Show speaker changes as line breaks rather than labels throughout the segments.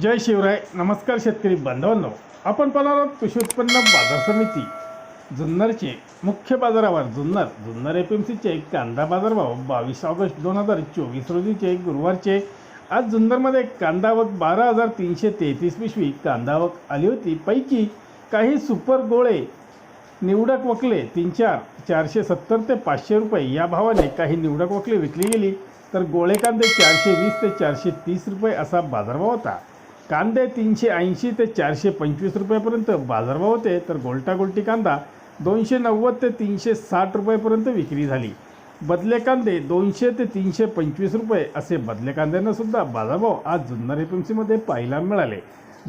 जय शिवराय नमस्कार शेतकरी बांधवांनो. आपण पाहणार आहोत कृषी उत्पन्न बाजार समिती. जुन्नरचे मुख्य बाजारावर जुन्नर जुन्नर एफ एम सीचे कांदा बाजारभाव बावीस ऑगस्ट दोन हजार चोवीस रोजीचे गुरुवारचे. आज जुन्नरमध्ये कांदा आवक बारा हजार तीनशे तेहतीस पिशवी कांदा आवक आली होती. पैकी काही सुपर गोळे निवडक वकले तीन चार चारशे सत्तर ते पाचशे रुपये या भावाने काही निवडक वकले विकली गेली. तर गोळे कांदे चारशे वीस ते चारशे तीस रुपये असा बाजारभाव होता. कांदे तीनशे ऐंशी ते चारशे पंचवीस रुपयापर्यंत बाजारभाव होते तर गोलटा गोलटी कांदा दोनशे नव्वद ते तीनशे साठ रुपयेपर्यंत विक्री झाली. बदले कांदे दोनशे ते तीनशे पंचवीस रुपये असे बदले कांद्यांना सुद्धा बाजारभाव आज जुन्नर एपीएमसीमध्ये पाहायला मिळाले.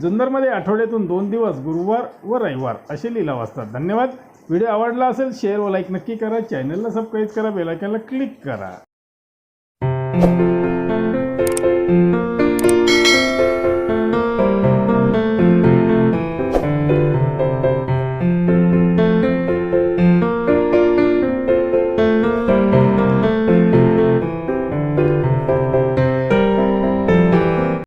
जुन्नरमध्ये आठवड्यातून दोन दिवस गुरुवार व रविवार असे लिलाव असतात. धन्यवाद. व्हिडिओ आवडला असेल शेअर व लाईक नक्की करा. चॅनलला सबस्क्राईब करा बेलायकनला क्लिक करा.